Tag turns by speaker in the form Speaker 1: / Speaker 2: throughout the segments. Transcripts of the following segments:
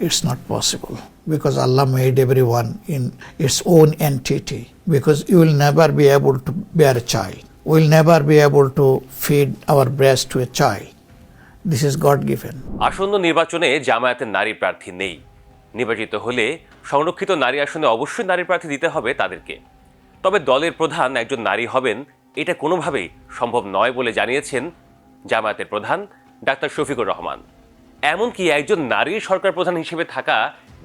Speaker 1: It's not possible because Allah made everyone in its own entity. Because you will never be able to bear a child. We'll never be able to feed our breast to a child. This is God given.
Speaker 2: আসন্ন নির্বাচনে জামায়াতের নারী প্রার্থী নেই নির্বাচিত হলে সংরক্ষিত নারী আসনে অবশ্যই নারী প্রার্থী দিতে হবে তাদেরকে তবে দলের প্রধান একজন নারী হবেন এটা কোনোভাবেই সম্ভব নয় বলে জানিয়েছেন জামায়াতের প্রধান ডাক্তার শফিকুর রহমান এমনকি একজন নারী সরকার প্রধান হিসেবে থাকা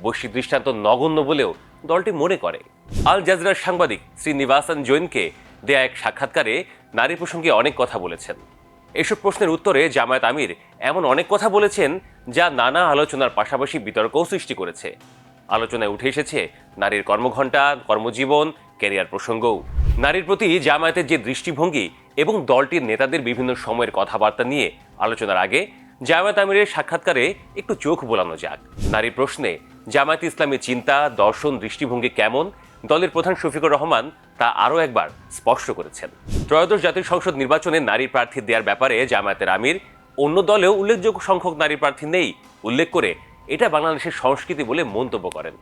Speaker 2: বৈশ্বিক দৃষ্টান্ত নগণ্য বলেও দলটি মনে করে। আল জাজরার সাংবাদিক শ্রীনিবাসন জৈনকে দেয়া এক সাক্ষাৎকারে নারী প্রসঙ্গে অনেক কথা বলেছেন। এসব প্রশ্নের উত্তরে জামায়াত আমির এমন অনেক কথা বলেছেন যা নানা আলোচনার পাশাপাশি বিতর্কও সৃষ্টি করেছে। আলোচনায় উঠে এসেছে নারীর কর্মঘণ্টা, কর্মজীবন, ক্যারিয়ার প্রসঙ্গও। নারীর প্রতি জামায়াতের যে দৃষ্টিভঙ্গি এবং দলটির নেতাদের বিভিন্ন সময়ের কথাবার্তা নিয়ে আলোচনার আগে জামায়াত আমিরের সাক্ষাৎকারে একটু চোখ বোলানো যাক। নারী প্রশ্নে, জামায়াত ইসলামের চিন্তা, দর্শন, দৃষ্টিভঙ্গি কেমন? দলের প্রধান শফিকুর রহমান তা আরও একবার স্পষ্ট করেছেন। ত্রয়োদশ জাতীয় সংসদ নির্বাচনে নারী প্রার্থী দেওয়ার ব্যাপারে জামায়াতের আমির, অন্য দলেও উল্লেখযোগ্য সংখ্যক নারী প্রার্থী নেই, উল্লেখ করে এটা বাংলাদেশের সংস্কৃতি বলে মন্তব্য করেন।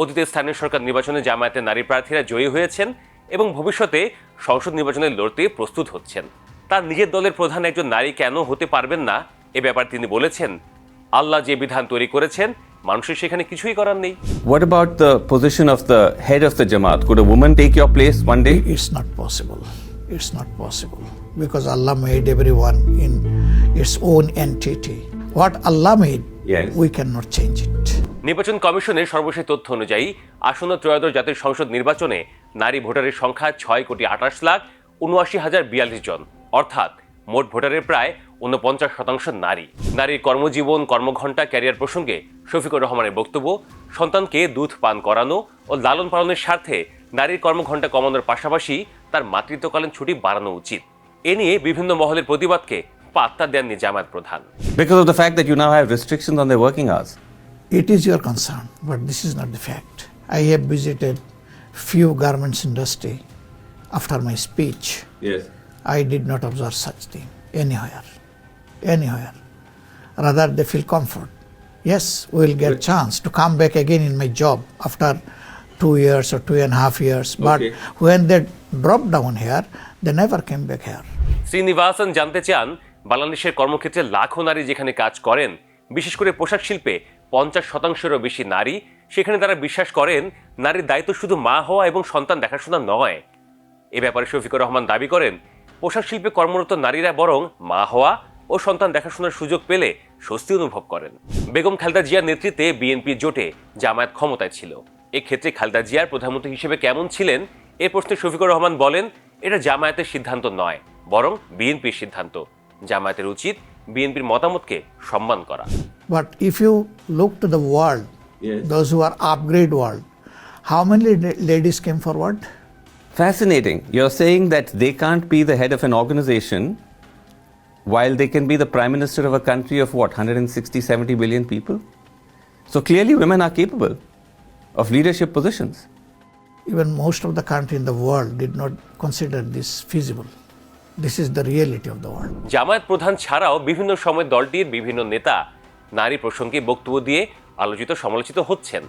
Speaker 2: অতীতে স্থানীয় সরকার নির্বাচনে জামায়াতের নারী প্রার্থীরা জয়ী হয়েছেন এবং ভবিষ্যতে সংসদ নির্বাচনে লড়তে প্রস্তুত হচ্ছেন। তার নিজের দলের প্রধান একজন নারী কেন হতে পারবেন না এ ব্যাপারে তিনি বলেছেন আল্লাহ যে বিধান তৈরি করেছেন মানুষের সেখানে কিছুই করার নেই
Speaker 3: What about the position of the head of the Jamaat? Could a woman take your place one day?
Speaker 1: It's not possible. It's not possible because Allah made everyone in its own entity. What Allah made,
Speaker 3: Yes.
Speaker 1: we cannot change it.
Speaker 2: নির্বাচন কমিশনের সর্বশেষ তথ্য অনুযায়ী আসন্ন ত্রয়োদশ জাতীয় সংসদ নির্বাচনে নারী ভোটারের সংখ্যা ছয় কোটি আঠাশ লাখ উনআশি হাজার বিয়াল্লিশ জন অর্থাৎ মোট ভোটারের প্রায় উনপঞ্চাশ শতাংশ নারী। নারীর কর্মজীবন কর্মঘণ্টা ক্যারিয়ার প্রসঙ্গে শফিকুর রহমানের বক্তব্য সন্তানকে দুধ পান করানো ও লালন পালনের স্বার্থে নারীর কর্মঘণ্টা কমানোর পাশাপাশি তার মাতৃত্বকালীন ছুটি বাড়ানো উচিত। এ নিয়ে বিভিন্ন মহলের প্রতিবাদকে পাত্তা দেননি জামায়াত প্রধান।
Speaker 3: Because of the you now restriction on the working hours it
Speaker 1: is your concern but this is not the fact I have visited few garments industry after my speech yes
Speaker 3: I
Speaker 1: did not observe such thing anywhere anywhere. Rather, they feel comfort. Yes, we will get chance to come back again in my job after two years or two and a half years. But
Speaker 3: Okay.
Speaker 1: when they dropped down here, they never came back here.
Speaker 2: Srinivasan জানতে চান বাংলাদেশের কর্মক্ষেত্রে লাখো নারী যেখানে কাজ করেন বিশেষ করে পোশাক শিল্পে পঞ্চাশ শতাংশেরও বেশি নারী সেখানে তারা বিশ্বাস করেন নারীর দায়িত্ব শুধু মা হওয়া এবং সন্তান দেখাশোনা নয় এ ব্যাপারে শফিকুর রহমান দাবি করেন পোশাক শিল্পে কর্মরত নারীরা বরং মা হওয়া ও সন্তান দেখাশোনার সুযোগ পেলে স্বস্তি অনুভব করেন বেগম খালেদা জিয়ার নেতৃত্বে বিএনপি জোটে জামায়াত ক্ষমতায় ছিল এক্ষেত্রে খালেদা জিয়ার প্রধানমন্ত্রী হিসেবে কেমন ছিলেন এ প্রশ্নে শফিকুর রহমান বলেন এটা জামায়াতের সিদ্ধান্ত নয় বরং বিএনপির সিদ্ধান্ত জামায়াতের উচিত বিএনপির মতামতকে সম্মান করা
Speaker 1: but if you look to the
Speaker 3: Yes.
Speaker 1: those who are upgrade world, how many la- ladies came forward?
Speaker 3: Fascinating. You're saying that they can't be the head of an organization while they can be the prime minister of a country of what, 160, 70 billion people? So clearly, women are capable of leadership positions.
Speaker 1: Even most of the country in the world did not consider this feasible. This is the reality of the world.
Speaker 2: Jamaat প্রধান ছাড়াও বিভিন্ন সময় দলটির বিভিন্ন নেতা নারী প্রসঙ্গে বক্তব্য দিয়ে আলোচিত সমালোচিত হচ্ছেন।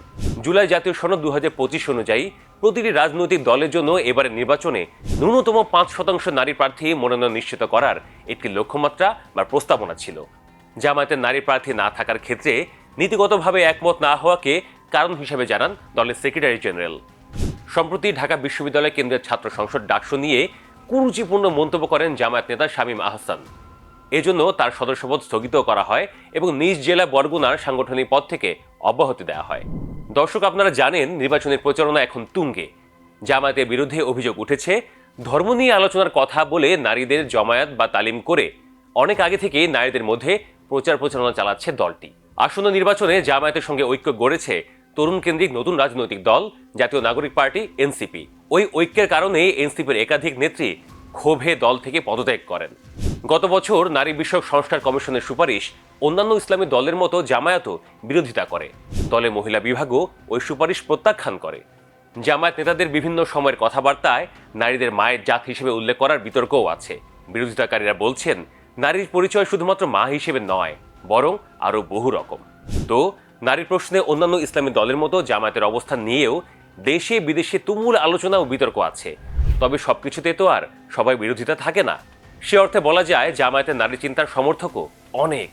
Speaker 2: জুলাই জাতীয় সনদ দু হাজার পঁচিশ অনুযায়ী প্রতিটি রাজনৈতিক দলের জন্য এবারে নির্বাচনে ন্যূনতম পাঁচ শতাংশ নারী প্রার্থী মনোনয়ন নিশ্চিত করার একটি লক্ষ্যমাত্রা বা প্রস্তাবনা ছিল। জামায়াতের নারী প্রার্থী না থাকার ক্ষেত্রে নীতিগতভাবে একমত না হওয়াকে কারণ হিসেবে জানান দলের সেক্রেটারি জেনারেল। সম্প্রতি ঢাকা বিশ্ববিদ্যালয় কেন্দ্রের ছাত্র সংসদ ডাকসু নিয়ে কুরুচিপূর্ণ মন্তব্য করেন জামায়াত নেতা শামীম আহসান। এজন্য তার সদস্যপদ স্থগিত করা হয় এবং নিজ জেলা বরগুনার সাংগঠনিক পদ থেকে অব্যাহতি দেওয়া হয়। দর্শক, আপনারা জানেন, নির্বাচনের প্রচারণা এখন তুঙ্গে। জামায়াতের বিরুদ্ধে অভিযোগ উঠেছে, ধর্ম নিয়ে আলোচনার কথা বলে নারীদের জমায়াত বা তালিম করে অনেক আগে থেকে নারীদের মধ্যে প্রচার প্রচারণা চালাচ্ছে দলটি। আসন্ন নির্বাচনে জামায়াতের সঙ্গে ঐক্য গড়েছে তরুণ কেন্দ্রিক নতুন রাজনৈতিক দল, জাতীয় নাগরিক পার্টি, এনসিপি। ওই ঐক্যের কারণে এনসিপির একাধিক নেত্রী ক্ষোভে দল থেকে পদত্যাগ করেন। গত বছর নারী বিষয়ক সংস্কার কমিশনের সুপারিশ অন্যান্য ইসলামী দলের মতো জামায়াতও বিরোধিতা করে। দলে মহিলা বিভাগও ওই সুপারিশ প্রত্যাখ্যান করে। জামায়াত নেতাদের বিভিন্ন সময়ের কথাবার্তায় নারীদের মায়ের জাত হিসেবে উল্লেখ করার বিতর্কও আছে। বিরোধিতাকারীরা বলছেন, নারীর পরিচয় শুধুমাত্র মা হিসেবে নয়, বরং আরও বহু রকম। তো নারী প্রশ্নে অন্যান্য ইসলামী দলের মতো জামায়াতের অবস্থান নিয়েও দেশে বিদেশে তুমুল আলোচনা ও বিতর্ক আছে। তবে সবকিছুতে তো আর সবাই বিরোধিতা থাকে না। সে অর্থে বলা যায় জামায়াতের নারী চিন্তার সমর্থকও অনেক।